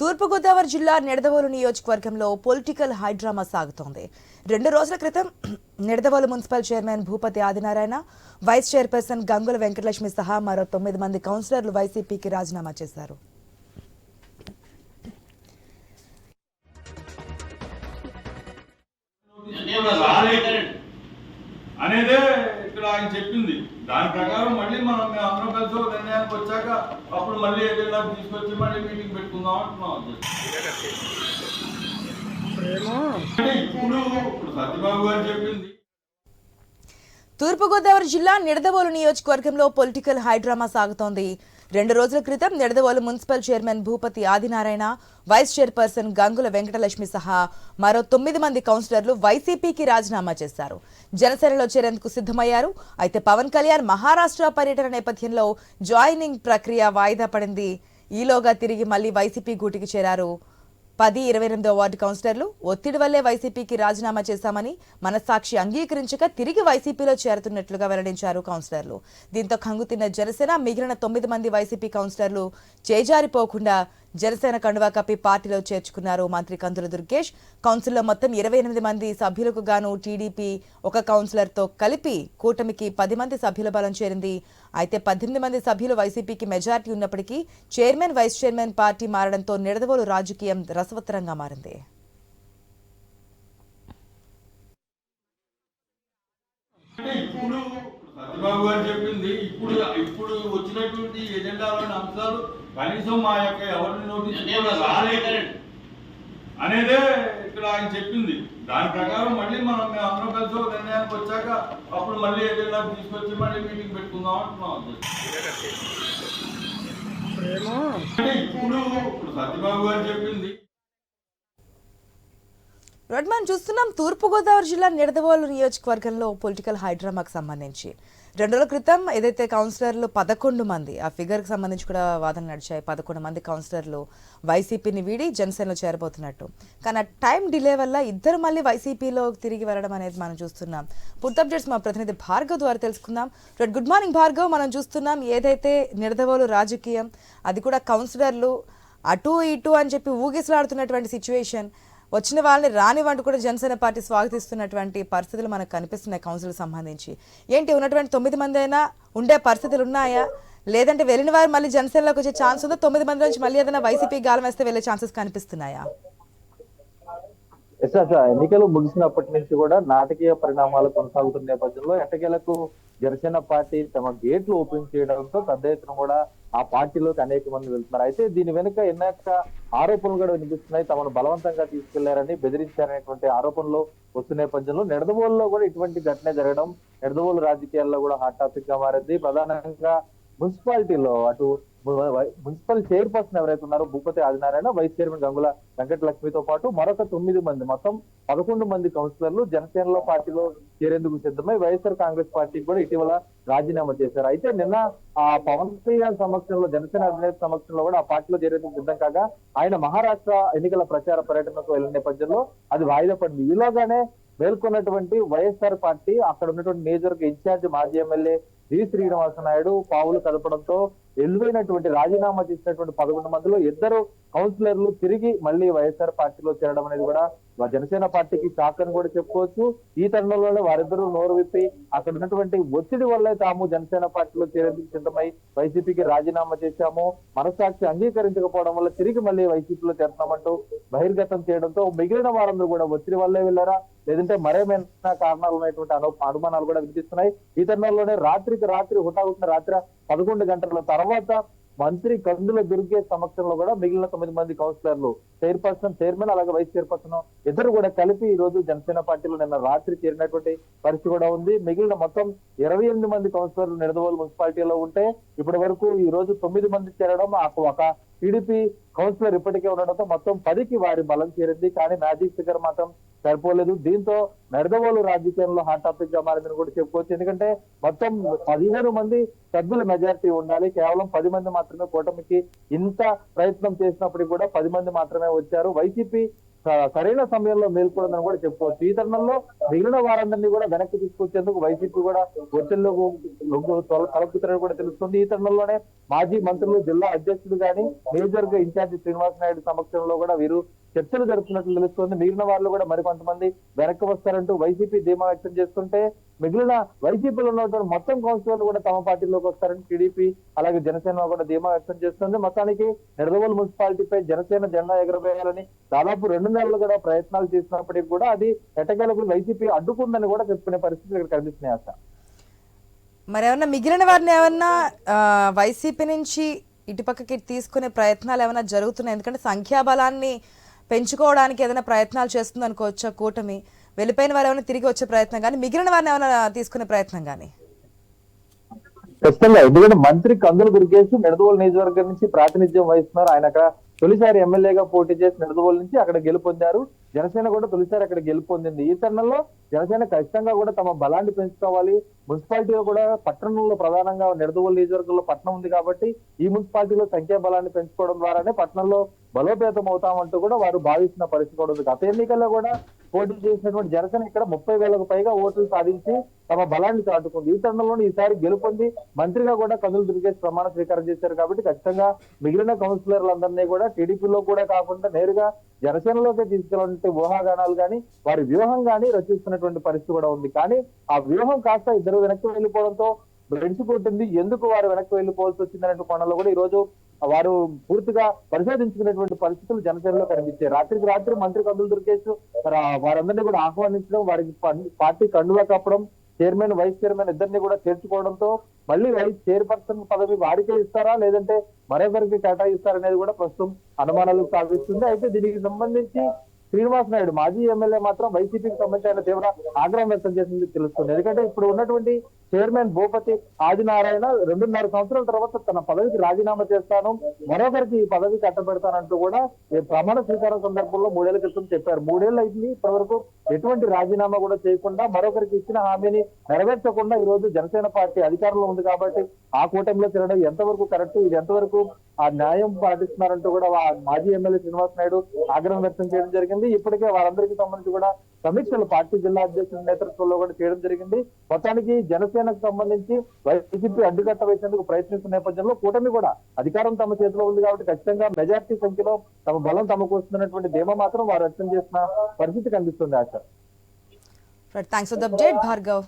తూర్పుగోదావరి జిల్లా నిడదవోలు నియోజకవర్గంలో political high drama సాగుతోంది. రెండు రోజుల క్రితం Nidadavolu municipal chairman Bhupathi Adinarayana vice chairperson Gangula Venkatalakshmi సహా మరో తొమ్మిది మంది కౌన్సిలర్లు వైసీపీకి రాజీనామా చేశారు. అనేదే ఇక్కడ ఆయన చెప్పింది. దాని ప్రకారం మళ్ళీ మనం మేము అందరం కలిసి ఒక నిర్ణయానికి వచ్చాక అప్పుడు మళ్ళీ ఏదైనా తీసుకొచ్చి మళ్ళీ మీటింగ్ పెట్టుకుందాం అంటున్నాం అంటే ఇప్పుడు ఇప్పుడు సత్యబాబు గారు చెప్పింది. తూర్పుగోదావరి జిల్లా నిడదవోలు నియోజకవర్గంలో పొలిటికల్ హైడ్రామా సాగుతోంది. రెండు రోజుల క్రితం Nidadavolu municipal chairman Bhupathi Adinarayana vice chairperson Gangula Venkatalakshmi సహా మరో తొమ్మిది మంది కౌన్సిలర్లు వైసీపీకి రాజీనామా చేశారు. జనసేనలో చేరేందుకు సిద్ధమయ్యారు. అయితే పవన్ కళ్యాణ్ మహారాష్ట్ర పర్యటన నేపథ్యంలో జాయినింగ్ ప్రక్రియ వాయిదా పడింది. ఈలోగా తిరిగి మళ్ళీ వైసీపీ గూటికి చేరారు. పది ఇరవై ఎనిమిదో వార్డు కౌన్సిలర్లు ఒత్తిడి వల్లే వైసీపీకి రాజీనామా చేశామని మనస్సాక్షి అంగీకరించక తిరిగి వైసీపీలో చేరుతున్నట్లుగా వెల్లడించారు కౌన్సిలర్లు. దీంతో ఖంగుతిన్న జనసేన మిగిలిన తొమ్మిది మంది వైసీపీ కౌన్సిలర్లు చేజారిపోకుండా జనసేన కండువా కప్పి పార్టీలో చేర్చుకున్నారు మంత్రి కందుల దుర్గేష్. కౌన్సిల్లో మొత్తం ఇరవై ఎనిమిది మంది సభ్యులకు గాను టీడీపీ ఒక కౌన్సిలర్తో కలిపి కూటమికి పది మంది సభ్యుల బలం చేరింది. అయితే పద్దెనిమిది మంది సభ్యులు వైసీపీకి మెజార్టీ ఉన్నప్పటికీ చైర్మన్ వైస్ చైర్మన్ పార్టీ మారడంతో నిడదవోలు రాజకీయం రసవత్తరంగా మారింది. ఇప్పుడు సత్యబాబు గారు చెప్పింది ఇప్పుడు ఇప్పుడు వచ్చినటువంటి ఎజెండాలోని అంశాలు కనీసం మా యొక్క ఎవరిని నోటీస్ రాలేదు. అనేదే ఇక్కడ ఆయన చెప్పింది. దాని ప్రకారం మళ్ళీ మనం మేము అందరం కలిసి ఒక నిర్ణయానికి వచ్చాక అప్పుడు మళ్ళీ ఏదైనా తీసుకొచ్చి మళ్ళీ మీటింగ్ పెట్టుకుందాం అంటున్నాం అంటే ఇప్పుడు ఇప్పుడు సత్యబాబు గారు చెప్పింది. రైట్ మనం చూస్తున్నాం తూర్పుగోదావరి జిల్లా నిడదవోలు నియోజకవర్గంలో పొలిటికల్ హైడ్రామాకు సంబంధించి. రెండు రోజుల క్రితం ఏదైతే కౌన్సిలర్లు పదకొండు మంది ఆ ఫిగర్కి సంబంధించి కూడా వాదన నడిచాయి. పదకొండు మంది కౌన్సిలర్లు వైసీపీని వీడి జనసేనలో చేరబోతున్నట్టు. కానీ ఆ టైం డిలే వల్ల ఇద్దరు మళ్ళీ వైసీపీలో తిరిగి వెళ్ళడం అనేది మనం చూస్తున్నాం. పూర్తి అప్డేట్స్ మా ప్రతినిధి భార్గవ్ ద్వారా తెలుసుకుందాం. రెడ్ గుడ్ మార్నింగ్ భార్గవ్. మనం చూస్తున్నాం ఏదైతే నిడదవోలు రాజకీయం అది కూడా కౌన్సిలర్లు అటు ఇటు అని చెప్పి ఊగిసలాడుతున్నటువంటి సిచ్యువేషన్ వచ్చిన వాళ్ళని రానివ్వంటూ కూడా జనసేన పార్టీ స్వాగతిస్తున్నటువంటి పరిస్థితులు మనకు కనిపిస్తున్నాయి కౌన్సిల్ సంబంధించి. ఏంటి ఉన్నటువంటి తొమ్మిది మంది అయినా ఉండే పరిస్థితులు ఉన్నాయా? లేదంటే వెళ్ళిన వారు మళ్ళీ జనసేనలోకి వచ్చే ఛాన్స్ ఉందో? తొమ్మిది మంది నుంచి మళ్ళీ ఏదైనా వైసీపీ గాలం వేస్తే వెళ్ళే ఛాన్సెస్ కనిపిస్తున్నాయా? ఎన్నికలు ముగిసినప్పటి నుంచి కూడా నాటకీయ పరిణామాలు కొనసాగుతున్న నేపథ్యంలో ఎట్టకేలకు జనసేన పార్టీ తమ గేట్లు ఓపెన్ చేయడంతో పెద్ద ఎత్తున కూడా ఆ పార్టీలోకి అనేక మంది వెళ్తున్నారు. అయితే దీని వెనుక ఎన్నక ఆరోపణలు కూడా వినిపిస్తున్నాయి. తమను బలవంతంగా తీసుకెళ్ళారని బెదిరించారనేటువంటి ఆరోపణలు వస్తున్న నేపథ్యంలో నిడదవోలులో కూడా ఇటువంటి ఘటన జరగడం నిడదవోలు రాజకీయాల్లో కూడా హాట్ టాపిక్గా మారింది. ప్రధానంగా మున్సిపాలిటీలో అటు మున్సిపల్ చైర్పర్సన్ ఎవరైతే ఉన్నారో భూపతి ఆదినారాయణ వైస్ చైర్మన్ గంగుల వెంకటలక్ష్మితో పాటు మరొక తొమ్మిది మంది మొత్తం పదకొండు మంది కౌన్సిలర్లు జనసేనలో పార్టీలో చేరేందుకు సిద్ధమై వైఎస్ఆర్ కాంగ్రెస్ పార్టీకి కూడా ఇటీవల రాజీనామా చేశారు. అయితే నిన్న ఆ పవన్ కళ్యాణ్ సమక్షంలో జనసేన అధినేత సమక్షంలో కూడా ఆ పార్టీలో చేరేందుకు సిద్ధం కాగా ఆయన మహారాష్ట్ర ఎన్నికల ప్రచార పర్యటనకు వెళ్ళిన నేపథ్యంలో అది వాయిదా పడింది. ఈలోగానే మేల్కొన్నటువంటి వైఎస్ఆర్ పార్టీ అక్కడ ఉన్నటువంటి నియోజకవర్గ ఇన్ఛార్జ్ మాజీ ఎమ్మెల్యే వి శ్రీనివాస నాయుడు పావులు కలపడంతో ఎల్లువైనటువంటి రాజీనామా చేసినటువంటి పదకొండు మందిలో ఇద్దరు కౌన్సిలర్లు తిరిగి మళ్ళీ వైఎస్ఆర్ పార్టీలో చేరడం అనేది కూడా జనసేన పార్టీకి షాక్ అని కూడా చెప్పుకోవచ్చు. ఈ తరుణంలోనే వారిద్దరూ నోరు విప్పి అక్కడ ఉన్నటువంటి ఒత్తిడి వల్లే తాము జనసేన పార్టీలో చేరేందుకు సిద్ధమై వైసీపీకి రాజీనామా చేశాము. మనసాక్షి అంగీకరించకపోవడం వల్ల తిరిగి మళ్ళీ వైసీపీలో చేరుతామంటూ బహిర్గతం చేయడంతో మిగిలిన వారందరూ కూడా ఒత్తిడి వల్లే వెళ్ళారా? లేదంటే మరేమైనా కారణాలు ఉన్నటువంటి అను అనుమానాలు కూడా వినిపిస్తున్నాయి. ఈ తరుణంలోనే రాత్రికి రాత్రి హుటాహుటిన రాత్రి పదకొండు గంటల తర్వాత మంత్రి కందుల దుర్గే సమక్షంలో కూడా మిగిలిన తొమ్మిది మంది కౌన్సిలర్లు చైర్పర్సన్ చైర్మన్ అలాగే వైస్ చైర్పర్సన్ ఇద్దరు కూడా కలిపి ఈ రోజు జనసేన పార్టీలో నిన్న రాత్రి చేరినటువంటి పరిస్థితి కూడా ఉంది. మిగిలిన మొత్తం ఇరవై ఎనిమిది మంది కౌన్సిలర్లు నిడదవోలు మున్సిపాలిటీలో ఉంటే ఇప్పటి వరకు ఈ రోజు తొమ్మిది మంది చేరడం ఒక టీడీపీ కౌన్సిలర్ ఇప్పటికే ఉండడంతో మొత్తం పదికి వారి బలం చేరింది. కానీ మ్యాజిక్ ఫిగర్ మాత్రం సరిపోలేదు. దీంతో నడదవోలు రాజకీయంలో హాట్ టాపిక్గా మారిందని కూడా చెప్పుకోవచ్చు. ఎందుకంటే మొత్తం పదిహేను మంది సభ్యుల మెజారిటీ ఉండాలి. కేవలం పది మంది మాత్రమే కూటమికి ఇంత ప్రయత్నం చేసినప్పటికీ కూడా పది మంది మాత్రమే వచ్చారు. వైసీపీ సరైన సమయంలో మేల్కొందని కూడా చెప్పుకోవచ్చు. ఈ తరుణంలో మిగిలిన వారందరినీ కూడా వెనక్కి తీసుకొచ్చేందుకు వైసీపీ కూడా ఒత్తిడిలో కలుపుతున్నారని కూడా తెలుస్తుంది. ఈ తరుణంలోనే మాజీ మంత్రులు జిల్లా అధ్యక్షుడు గాని నియోజకవర్గ ఇన్ఛార్జి శ్రీనివాస్ నాయుడు సమక్షంలో కూడా వీరు చర్చలు జరుపుతున్నట్లు తెలుస్తుంది. మిగిలిన వాళ్ళు కూడా మరికొంతమంది వెనక్కి వస్తారంటూ వైసీపీ ధీమా వ్యక్తం చేస్తుంటే మిగిలిన వైసీపీలో ఉన్నటువంటి మొత్తం కౌన్సిలర్లు కూడా తమ పార్టీలోకి వస్తారని టీడీపీ అలాగే జనసేన కూడా ధీమా వ్యక్తం చేస్తుంది. మొత్తానికి నిడదవోలు మున్సిపాలిటీపై జనసేన జెండా ఎగరవేయాలని దాదాపు రెండు నెలలు కూడా ప్రయత్నాలు చేసినప్పటికీ కూడా అది ఎట్టకేలకు వైసీపీ అడ్డుకుందని కూడా చెప్పుకునే పరిస్థితులు ఇక్కడ కనిపిస్తున్నాయి అసలు. మరి ఏమన్నా మిగిలిన వారిని ఏమన్నా వైసీపీ నుంచి ఇటుపక్కకి తీసుకునే ప్రయత్నాలు ఏమైనా జరుగుతున్నాయి? ఎందుకంటే సంఖ్యాబలాన్ని పెంచుకోవడానికి ఏదైనా ప్రయత్నాలు చేస్తుంది అనుకోవచ్చా కూటమి వెళ్ళిపోయిన వారు ఏమైనా తిరిగి వచ్చే ప్రయత్నం కానీ మిగిలిన వారిని ఏమైనా తీసుకునే ప్రయత్నం కానీ ఖచ్చితంగా. ఎందుకంటే మంత్రి కందులు దుర్గేష్ నిడదవోలు నియోజకవర్గం నుంచి ప్రాతినిధ్యం వహిస్తున్నారు. ఆయన అక్కడ తొలిసారి ఎమ్మెల్యేగా పోటీ చేసి నిడదవోలు నుంచి అక్కడ గెలుపొందారు. జనసేన కూడా తొలిసారి అక్కడ గెలుపొందింది. ఈ తరుణంలో జనసేన ఖచ్చితంగా కూడా తమ బలాన్ని పెంచుకోవాలి. మున్సిపాలిటీలో కూడా పట్టణంలో ప్రధానంగా నిడదవోలు నియోజకవర్గంలో పట్టణం ఉంది కాబట్టి ఈ మున్సిపాలిటీలో సంఖ్యా బలాన్ని పెంచుకోవడం ద్వారానే పట్టణంలో బలోపేతం అవుతామంటూ కూడా వారు భావిస్తున్న పరిస్థితి కూడా ఉంది. గత ఎన్నికల్లో కూడా పోటీ చేసినటువంటి జనసేన ఇక్కడ ముప్పై వేలకు పైగా ఓట్లు సాధించి తమ బలాన్ని చాటుకుంది. ఈ తరుణంలోనే ఈసారి గెలుపొంది మంత్రిగా కూడా కందులు దుర్గేష్ ప్రమాణ స్వీకారం చేశారు కాబట్టి ఖచ్చితంగా మిగిలిన కౌన్సిలర్లందరినీ కూడా టీడీపీలో కూడా కాకుండా నేరుగా జనసేనలోకి తీసుకెళ్ళినటువంటి ఊహాగానాలు కానీ వారి వ్యూహం కానీ రచిస్తున్నటువంటి పరిస్థితి కూడా ఉంది. కానీ ఆ వ్యూహం కాస్త ఇద్దరు వెనక్కి వెళ్ళిపోవడంతో రెచ్చిపోతుంది ఎందుకు వారు వెనక్కి వెళ్ళిపోవాల్సి వచ్చిందనే కోణంలో కూడా ఈ రోజు వారు పూర్తిగా పరిశోధించుకునేటువంటి పరిస్థితులు జనసేనలో కనిపించాయి. రాత్రికి రాత్రి మంత్రి కందులు దొరికేసి వారందరినీ కూడా ఆహ్వానించడం వారికి పార్టీ కండువా కప్పడం చైర్మన్ వైస్ చైర్మన్ ఇద్దరిని కూడా చేర్చుకోవడంతో మళ్ళీ వైస్ చైర్పర్సన్ పదవి వారికే ఇస్తారా? లేదంటే మరొకరికి కేటాయిస్తారనేది కూడా ప్రస్తుతం అనుమానాలు సాగిస్తుంది అయితే దీనికి సంబంధించి శ్రీనివాస్ నాయుడు మాజీ ఎమ్మెల్యే మాత్రం వైసీపీకి సంబంధించిన తీవ్ర ఆగ్రహం వ్యక్తం చేసింది తెలుస్తుంది. ఎందుకంటే ఇప్పుడు ఉన్నటువంటి చైర్మన్ భూపతి ఆదినారాయణ రెండున్నర సంవత్సరాల తర్వాత తన పదవికి రాజీనామా చేస్తాను. మరొకరికి ఈ పదవి కట్టబెడతానంటూ కూడా ప్రమాణ స్వీకారం సందర్భంలో మూడేళ్ళ క్రితం చెప్పారు. మూడేళ్ళు అయింది ఇప్పటివరకు ఎటువంటి రాజీనామా కూడా చేయకుండా మరొకరికి ఇచ్చిన హామీని నెరవేర్చకుండా ఈ రోజు జనసేన పార్టీ అధికారంలో ఉంది కాబట్టి ఆ కూటమిలో తిరగడం ఎంతవరకు కరెక్ట్? ఇది ఎంతవరకు ఆ న్యాయం పాటిస్తున్నారంటూ కూడా మాజీ ఎమ్మెల్యే శ్రీనివాస్ నాయుడు ఆగ్రహం వ్యక్తం చేయడం జరిగింది. ఇప్పటికే వారందరికీ సంబంధించి కూడా సమీక్షలు పార్టీ జిల్లా అధ్యక్షుల నేతృత్వంలో కూడా చేయడం జరిగింది. మొత్తానికి జనసేనకు సంబంధించి వైసీపీ అడ్డుకట్ట వేసేందుకు ప్రయత్నిస్తున్న నేపథ్యంలో కూటమి కూడా అధికారం తమ చేతిలో ఉంది కాబట్టి ఖచ్చితంగా మెజార్టీ సంఖ్యలో తమ బలం తమకు వస్తున్నటువంటి ధీమా మాత్రం వారు వ్యక్తం చేసిన పరిస్థితి కనిపిస్తుంది ఆశ. Thanks for the update Bhargav